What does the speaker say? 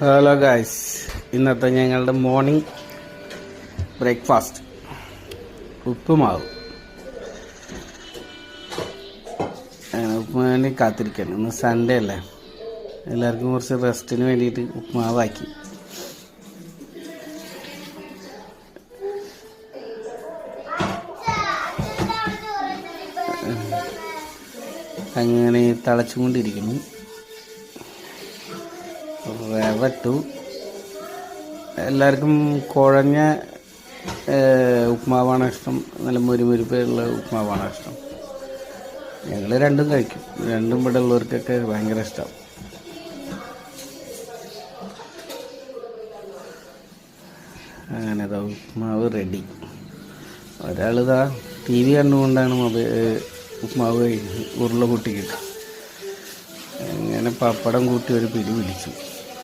Hello guys ഇന്നത്തെ ഞങ്ങളുടെ morning breakfast ഉപ്പുമാവ്. ഉപ്പുമാവ് വേണ്ടി കാത്തിരിക്കണം. ഇന്ന് സൺഡേ അല്ലേ? എല്ലാവർക്കും കുറച്ച് റെസ്റ്റിന് വേണ്ടിയിട്ട് ഉപ്പുമാവാക്കി. അങ്ങനെ തിളച്ചുകൊണ്ടിരിക്കുന്നു. റവ എല്ലാവർക്കും കുഴഞ്ഞ ഉപ്മാവാണ് ഇഷ്ടം. നല്ല മുരുമുരുപ്പുള്ള ഉപ്മാവാണ് ഇഷ്ടം. ഞങ്ങൾ രണ്ടും കഴിക്കും. രണ്ടും ഇവിടെ ഉള്ളവർക്കൊക്കെ ഭയങ്കര ഇഷ്ടം. അങ്ങനെ ഇതാ ഉപ്മാവ് റെഡി ഒരാളിതാ ടി വി കണ്ടുകൊണ്ടാണ് മൊബൈൽ ഉപ്മാവ് ഉരുള കൂട്ടിക്കിട്ട് അങ്ങനെ പപ്പടം കൂട്ടി ഒരു പിടി പിടിച്ചു.